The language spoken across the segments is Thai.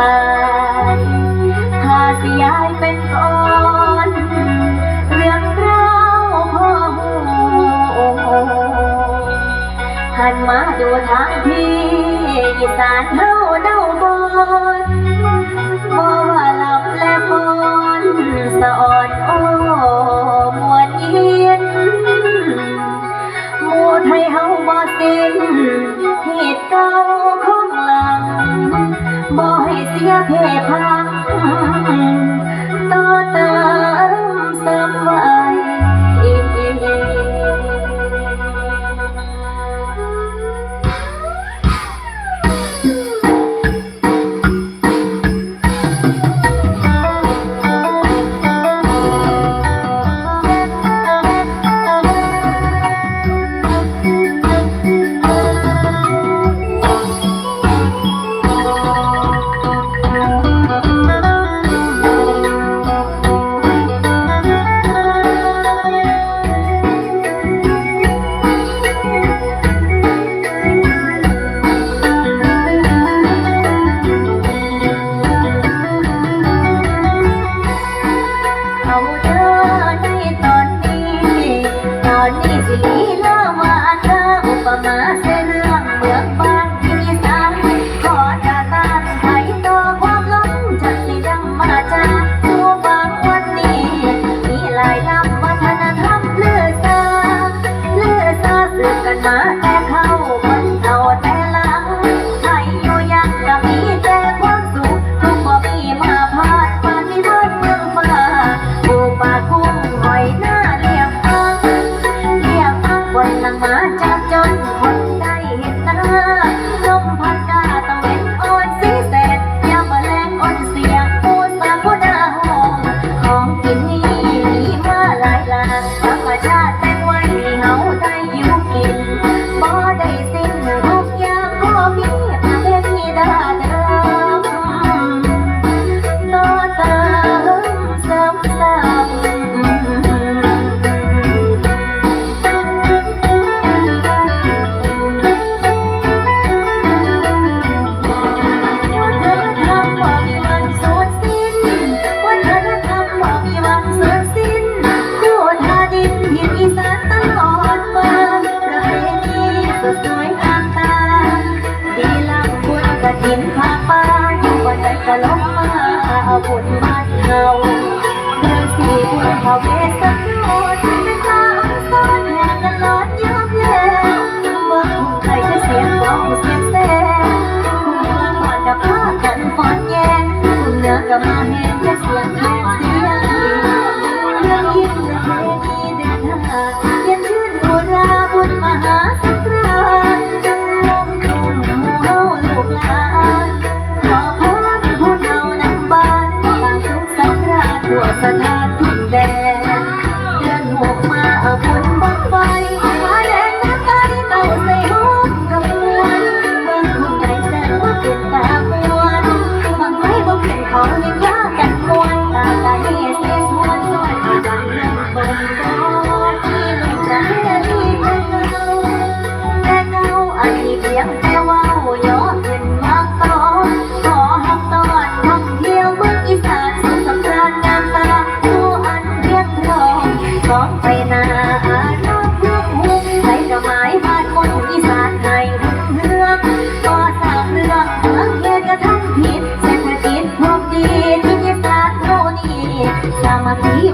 ไปหาสยายเป็นก่อน เรื่องราวพ่อหันมาดูทางที่อีสานเฮาเดาบอนบ่ว่าหลับและบนสะอ่อนโอ้มวนเย็นมู่ไทยเฮาบ่สิ้นเหตุเก่า 不要害怕。 สีลาวาทาอุปมาเส ก็ลงมาเอาบุญมาเฮา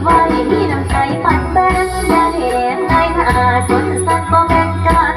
ไว้มีน้ำใจปันแบงแดงเห็นในหน้าสนสันบ่แบ่งกัน